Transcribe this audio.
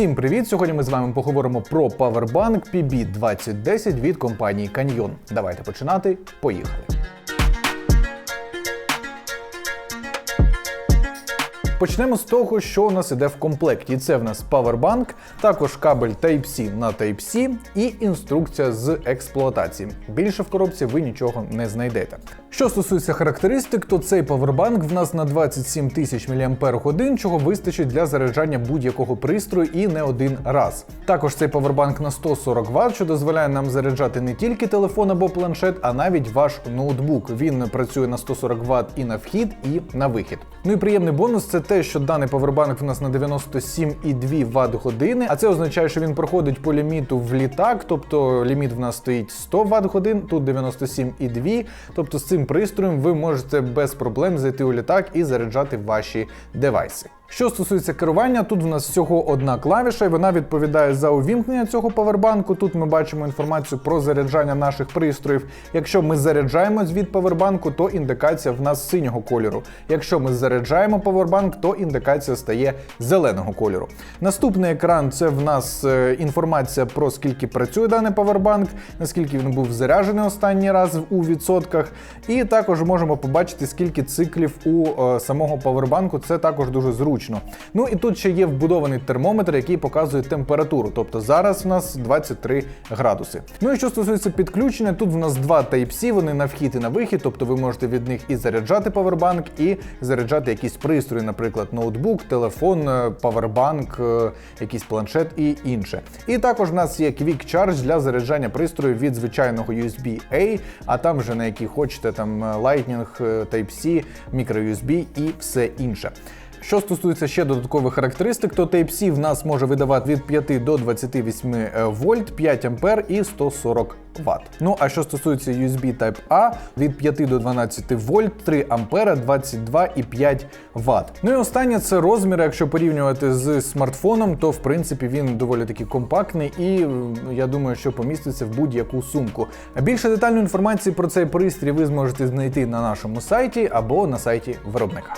Всім привіт! Сьогодні ми з вами поговоримо про Powerbank PB2010 від компанії Canyon. Давайте починати. Поїхали. Почнемо з того, що у нас іде в комплекті. Це в нас Powerbank, також кабель Type-C на Type-C і інструкція з експлуатації. Більше в коробці ви нічого не знайдете. Що стосується характеристик, то цей Powerbank в нас на 27 тисяч мАч, чого вистачить для заряджання будь-якого пристрою і не один раз. Також цей Powerbank на 140 Вт, що дозволяє нам заряджати не тільки телефон або планшет, а навіть ваш ноутбук. Він працює на 140 Вт і на вхід, і на вихід. Ну і приємний бонус це те, що даний повербанк в нас на 97,2 Вт години, а це означає, що він проходить по ліміту в літак, тобто ліміт в нас стоїть 100 Вт годин, тут 97,2. Тобто з цим пристроєм ви можете без проблем зайти у літак і заряджати ваші девайси. Що стосується керування, тут в нас всього одна клавіша, і вона відповідає за увімкнення цього павербанку. Тут ми бачимо інформацію про заряджання наших пристроїв. Якщо ми заряджаємось від павербанку, то індикація в нас синього кольору. Якщо ми заряджаємо павербанк, то індикація стає зеленого кольору. Наступний екран це в нас е, інформація про скільки працює даний павербанк, наскільки він був заряджений останній раз у відсотках. І також можемо побачити, скільки циклів у е, самого павербанку. Це також дуже зручно. Ну і тут ще є вбудований термометр, який показує температуру. Тобто зараз в нас 23 градуси. Ну і що стосується підключення, тут в нас два Type-C, вони на вхід і на вихід, тобто ви можете від них і заряджати павербанк, і заряджати якісь пристрої, наприклад, ноутбук, телефон, е, павербанк, е, якийсь планшет і інше. І також в нас є Quick Charge для заряджання пристрою від звичайного USB-A, а там вже на який хочете там е, Lightning, Type-C, microUSB і все інше. Що стосується ще додаткових характеристик, то Type-C в нас може видавати від 5 до 28 вольт, 5 ампер і 140 Вт. Ну а що стосується USB Type-A, від 5 до 12 вольт, 3 ампера, 22,5 Вт. Ну і останнє це розміри. Якщо порівнювати з смартфоном, то в принципі він доволі таки компактний і я думаю, що поміститься в будь-яку сумку. Більше детальної інформації про цей пристрій ви зможете знайти на нашому сайті або на сайті виробника.